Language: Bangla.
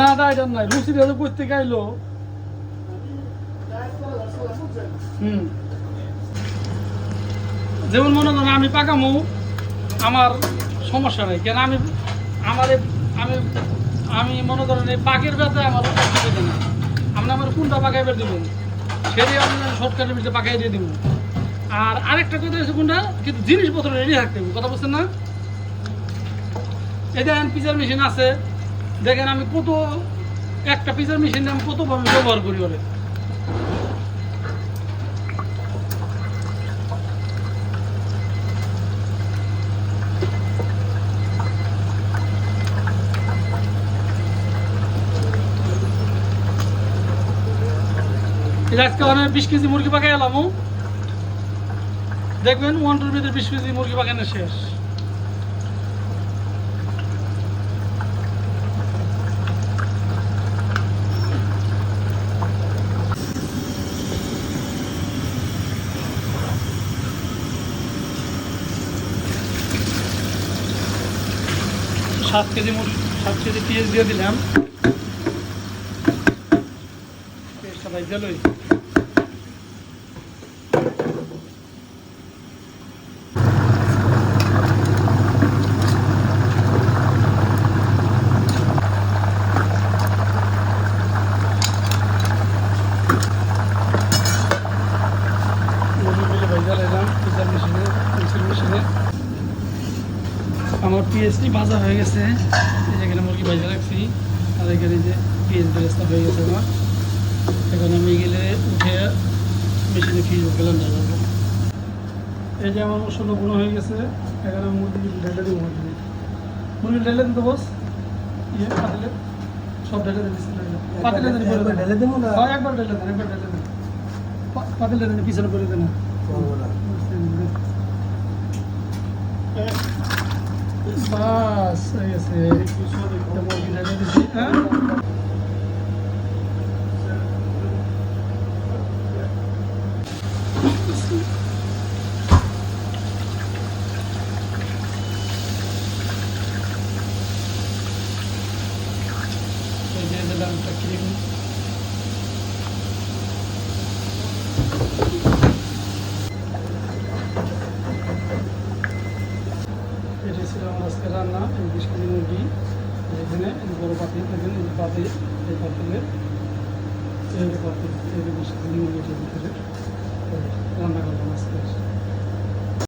না নাই দিয়ে করতে গাইলো যেমন মনে করেন আমি পাকামু, আমার সমস্যা নেই। কেন আমি, আমার আমি আমি মনে করেন এই পাকের ব্যথা আমার অসুবিধা নেই। আপনি আমার কোনটা পাকাইবে দেবেন? সেটাই আমি শর্টকাটের ভিতরে পাকাই দিয়ে দেবো। আর আরেকটা কথা হচ্ছে কোনটা? কিন্তু জিনিসপত্র রেডি থাকতে হবে। কথা বলছেন না? এই দেখেন পিজার মেশিন আছে। দেখেন আমি কত, একটা পিজার মেশিন আমি কতভাবে ব্যবহার করি ওরে। আজকে অনেক বিশ কেজি মুরগি পাকাই এলাম দেখবেন ওয়ান টুর ভিতরে বিশ কেজি মুরগি পাকানো শেষ। সাত কেজি মুরগি সাত কেজি পেঁয়াজ দিয়ে দিলাম। ভাই ভেজা নিলাম পিজার মেশিনে মিক্সির মেশিনে। আমার পিএসটি ভাজা হয়ে গেছে। এই যেখানে মুরগি ভাজা রাখছি। আর এখানে যে পিএস ব্যবস্থা হয়ে গেছে আমার। এখন আমি গেলে উঠে মেশিনে ফিজ গেলাম যাব এই যে আমার মশলা গুঁড়ো হয়ে গেছে। এখানে মুরগি ঢেলে দিব মুরগি মুরগি ঢেলে দিতে বস ইয়ে পাতিলে? সব ঢেলে দিচ্ছি পাতিলে দেন ঢেলে দেবো না? হ্যাঁ, একবার ঢেলে দেন একবার ঢেলে দেন। পাতিলে দেন পিছনে করে দেন। হয়ে গেছে একটা মুরগি ঢেলে দিচ্ছি হ্যাঁ এই যে দিলাম একটা আজকে রান্না এই বিশ কেজি মুরগি এখানে বড় পাতি দেখেন এই পাতি, এই পাতিলের এই পাতি, এই বিশ কেজি রান্না করলাম আজকে।